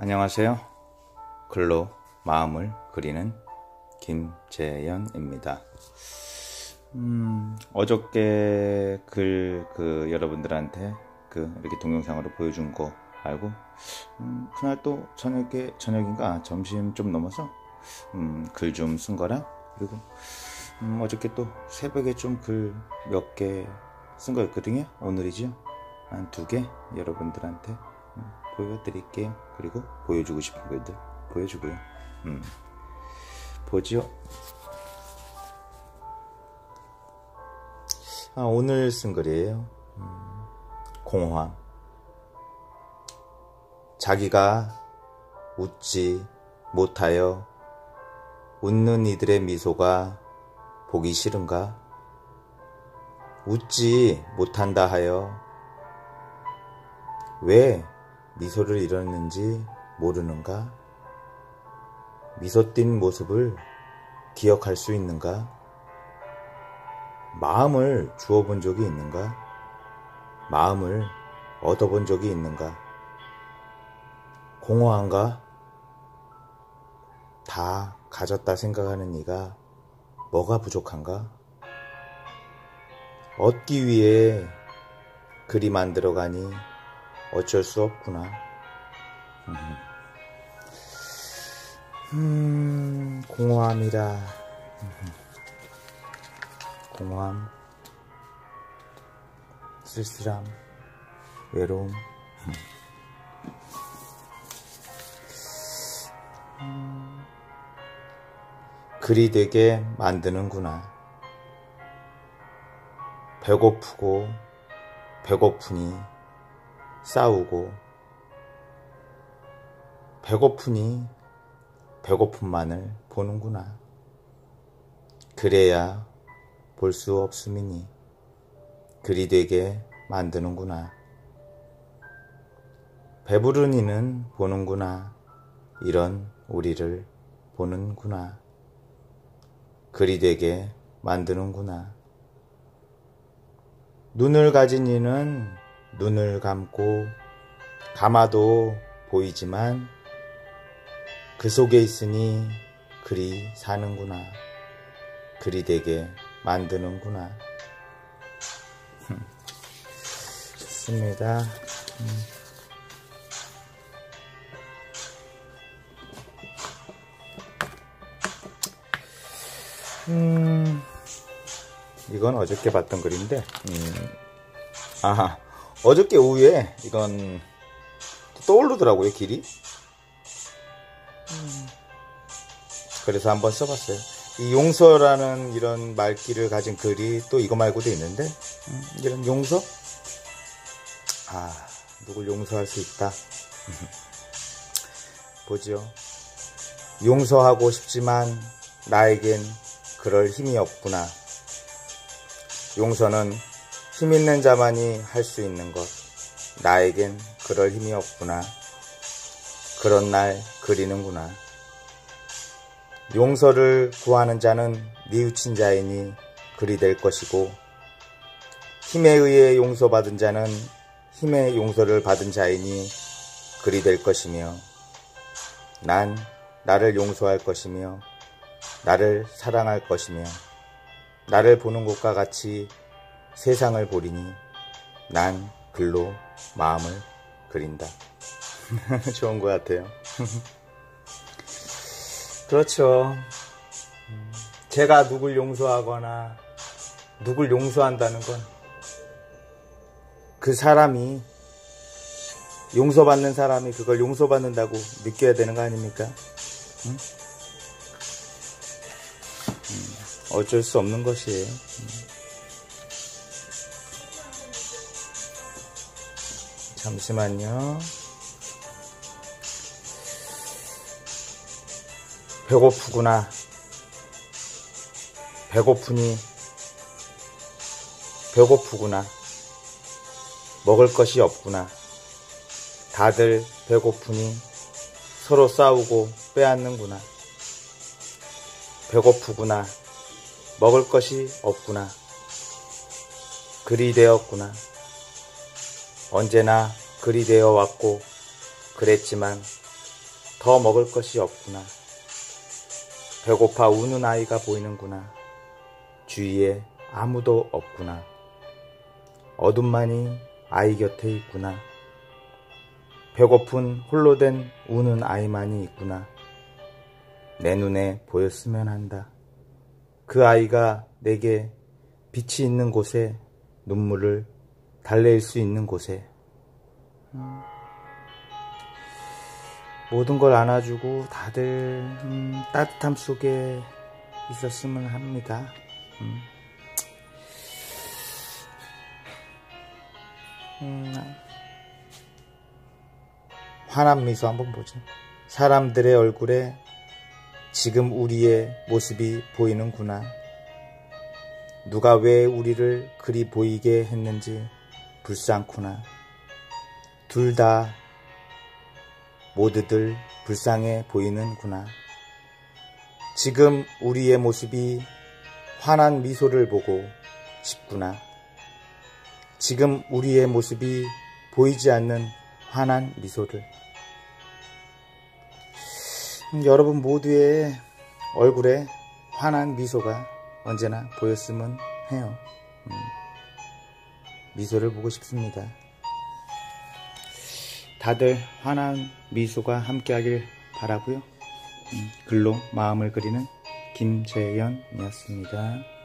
안녕하세요. 글로 마음을 그리는 김재현입니다. 음, 어저께 글 그 여러분들한테 그 이렇게 동영상으로 보여준 거 알고 음, 그날 또 저녁에 저녁인가 점심 좀 넘어서 음, 글 좀 쓴 거랑 그리고 음, 어저께 또 새벽에 좀 글 몇 개 쓴 거였거든요. 오늘이죠. 한 두 개 여러분들한테 음, 보여드릴게요. 그리고 보여주고 싶은 글들 보여주고요. 음, 보지요. 아, 오늘 쓴 글이에요. 음, 공황. 자기가 웃지 못하여 웃는 이들의 미소가 보기 싫은가? 웃지 못한다 하여 왜 미소를 잃었는지 모르는가? 미소 띈 모습을 기억할 수 있는가? 마음을 주어본 적이 있는가? 마음을 얻어본 적이 있는가? 공허한가? 다 가졌다 생각하는 네가 뭐가 부족한가? 얻기 위해 그리 만들어가니 어쩔 수 없구나. 음, 공허함이라. 공허함, 쓸쓸함, 외로움. 음, 그리 되게 만드는구나. 배고프고 배고프니 싸우고 배고프니 배고픔만을 보는구나. 그래야 볼 수 없음이니 그리 되게 만드는구나. 배부른 이는 보는구나. 이런 우리를 보는구나. 그리 되게 만드는구나. 눈을 가진 이는 눈을 감고 감아도 보이지만 그 속에 있으니 그리 사는구나. 그리 되게 만드는구나. 좋습니다. 음, 이건 어저께 봤던 글인데, 음, 아하, 어저께 오후에 이건 떠오르더라고요, 길이. 그래서 한번 써봤어요. 이 용서라는 이런 말귀를 가진 글이 또 이거 말고도 있는데, 음, 이런 용서? 아, 누굴 용서할 수 있다. 보죠. 용서하고 싶지만 나에겐 그럴 힘이 없구나. 용서는 힘 있는 자만이 할 수 있는 것. 나에겐 그럴 힘이 없구나. 그런 날 그리는구나. 용서를 구하는 자는 뉘우친 자이니 그리 될 것이고 힘에 의해 용서받은 자는 힘의 용서를 받은 자이니 그리 될 것이며 난 나를 용서할 것이며 나를 사랑할 것이며 나를 보는 것과 같이 세상을 보리니 난 글로 마음을 그린다. 좋은 것 같아요. 그렇죠. 제가 누굴 용서하거나 누굴 용서한다는 건 그 사람이 용서받는 사람이 그걸 용서받는다고 느껴야 되는 거 아닙니까? 응? 음, 어쩔 수 없는 것이에요. 잠시만요. 배고프구나. 배고프니 배고프구나. 먹을 것이 없구나. 다들 배고프니 서로 싸우고 빼앗는구나. 배고프구나. 먹을 것이 없구나. 그리 되었구나. 언제나 그리 되어 왔고 그랬지만 더 먹을 것이 없구나. 배고파 우는 아이가 보이는구나. 주위에 아무도 없구나. 어둠만이 아이 곁에 있구나. 배고픈 홀로 된 우는 아이만이 있구나. 내 눈에 보였으면 한다. 그 아이가 내게 빛이 있는 곳에 눈물을 달랠 수 있는 곳에 음, 모든 걸 안아주고 다들 음, 따뜻함 속에 있었으면 합니다. 음. 음, 환한 미소 한번 보죠. 사람들의 얼굴에 지금 우리의 모습이 보이는구나. 누가 왜 우리를 그리 보이게 했는지 불쌍구나. 둘 다 모두들 불쌍해 보이는구나. 지금 우리의 모습이 환한 미소를 보고 싶구나. 지금 우리의 모습이 보이지 않는 환한 미소를. 음, 여러분 모두의 얼굴에 환한 미소가 언제나 보였으면 해요. 음, 미소를 보고 싶습니다. 다들 환한 미소가 함께하길 바라고요. 음, 글로 마음을 그리는 김재현이었습니다.